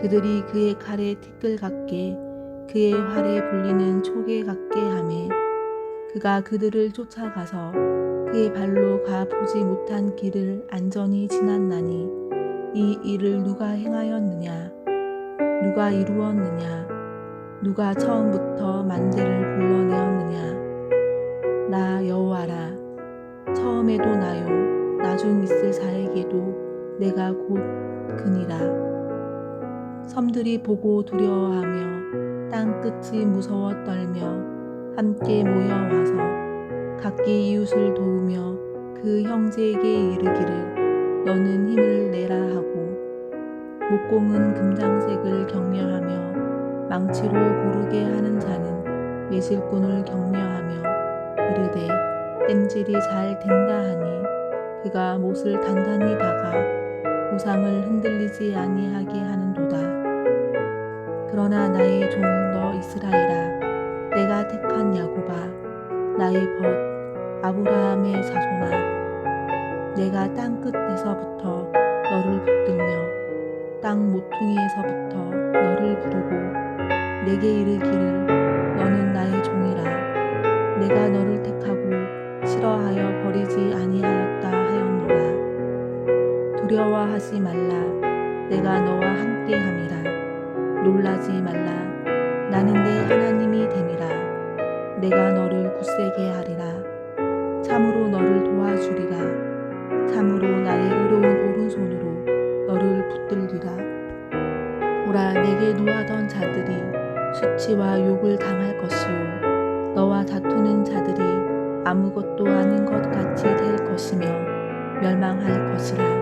그들이 그의 칼에 티끌 같게 그의 활에 불리는 초계 같게 하매 그가 그들을 쫓아가서 그의 발로 가 보지 못한 길을 안전히 지났나니 이 일을 누가 행하였느냐? 누가 이루었느냐? 누가 처음부터 만대를 불러내었느냐? 나 여호와라 처음에도 나요. 나중 있을 자에게도 내가 곧 그니라 섬들이 보고 두려워하며 땅 끝이 무서워 떨며 함께 모여와서 각기 이웃을 도우며 그 형제에게 이르기를 너는 힘을 내라 하고 목공은 금장색을 격려하며 망치로 고르게 하는 자는 매실꾼을 격려하며 이르되 땜질이 잘 된다 하니 그가 못을 단단히 박아 우상을 흔들리지 아니하게 하는도다. 그러나 나의 종 너 이스라엘아 내가 택한 야곱아 나의 벗 아브라함의 자손아 내가 땅 끝에서부터 너를 붙들며 땅 모퉁이에서부터 너를 부르고 내게 이르기를 너는 나의 종이라. 내가 너를 택하고 싫어하여 버리지 아니하였다 하였노라. 두려워하지 말라. 내가 너와 함께함이라 놀라지 말라. 나는 내 하나님이 됨이라. 내가 너를 굳세게 하리라. 참으로 너를 도와주리라. 참으로 나의 의로운 오른손으로 너를 붙들리라. 보라 내게 노하던 자들이 수치와 욕을 당할 것이요. 너와 다투는 자들이 아무것도 아닌 것 같이 될 것이며 멸망할 것이라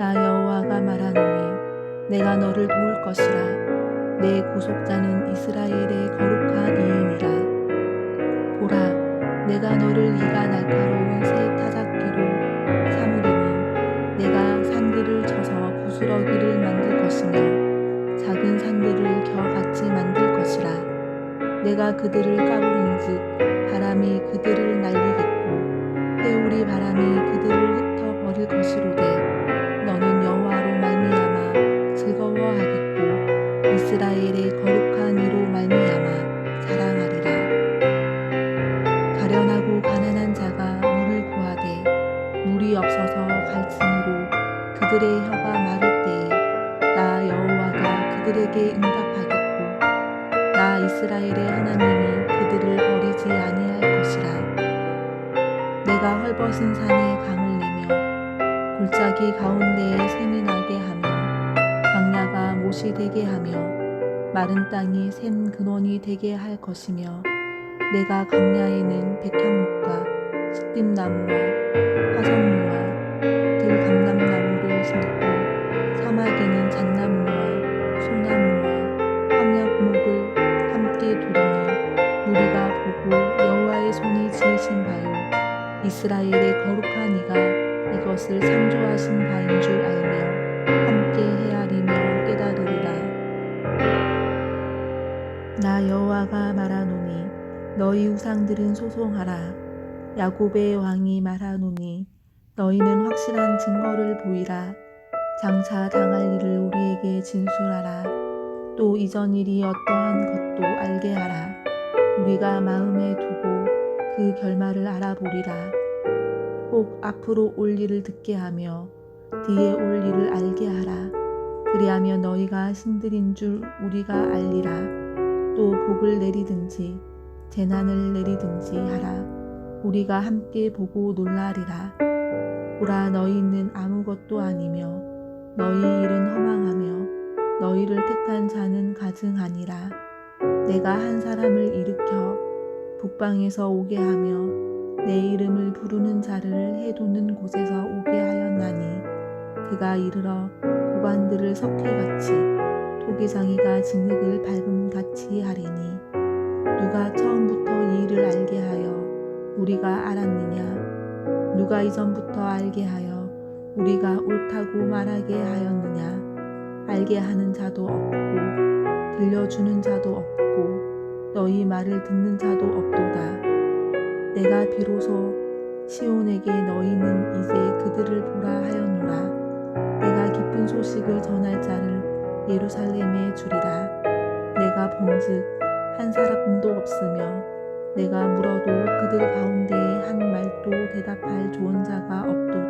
나 여호와가 말하노니 내가 너를 도울 것이라. 내 구속자는 이스라엘의 거룩한 이인이라. 보라 내가 너를 이가 날카로운 새 타작기로 삼으리니 내가 산들을 쳐서 부스러기를 만들 것이며 작은 산들을 겨같이 만들 것이라. 내가 그들을 까부른즉 바람이 그들을 날리겠고 회오리 바람이 그들을 흩어 버릴 것이로되 그들의 혀가 마를 때에 나 여호와가 그들에게 응답하겠고 나 이스라엘의 하나님이 그들을 버리지 아니할 것이라. 내가 헐벗은 산에 강을 내며 골짜기 가운데에 샘이 나게 하며 광야가 못이 되게 하며 마른 땅이 샘 근원이 되게 할 것이며 내가 광야에는 백향목과 화석류와 이스라엘의 거룩한 이가 이것을 창조하신 바인 줄 알며 함께 헤아리며 깨달으리라. 나 여호와가 말하노니 너희 우상들은 소송하라. 야곱의 왕이 말하노니 너희는 확실한 증거를 보이라. 장차 당할 일을 우리에게 진술하라. 또 이전 일이 어떠한 것도 알게 하라. 우리가 마음에 두고 그 결말을 알아보리라 꼭 앞으로 올 일을 듣게 하며 뒤에 올 일을 알게 하라. 그리하면 너희가 신들인 줄 우리가 알리라. 또 복을 내리든지 재난을 내리든지 하라. 우리가 함께 보고 놀라리라. 보라 너희는 아무것도 아니며 너희 일은 허망하며 너희를 택한 자는 가증하니라. 내가 한 사람을 일으켜 북방에서 오게 하며 내 이름을 부르는 자를 해도는 곳에서 오게 하였나니 그가 이르러 고관들을 석회같이 토기장이가 진흙을 밟음같이 하리니 누가 처음부터 이 일을 알게 하여 우리가 알았느냐? 누가 이전부터 알게 하여 우리가 옳다고 말하게 하였느냐? 알게 하는 자도 없고 들려주는 자도 없고 너희 말을 듣는 자도 없도다 내가 비로소 시온에게 너희는 이제 그들을 보라 하였노라. 내가 기쁜 소식을 전할 자를 예루살렘에 주리라. 내가 본즉 한 사람도 없으며 내가 물어도 그들 가운데에 한 말도 대답할 좋은 자가 없도다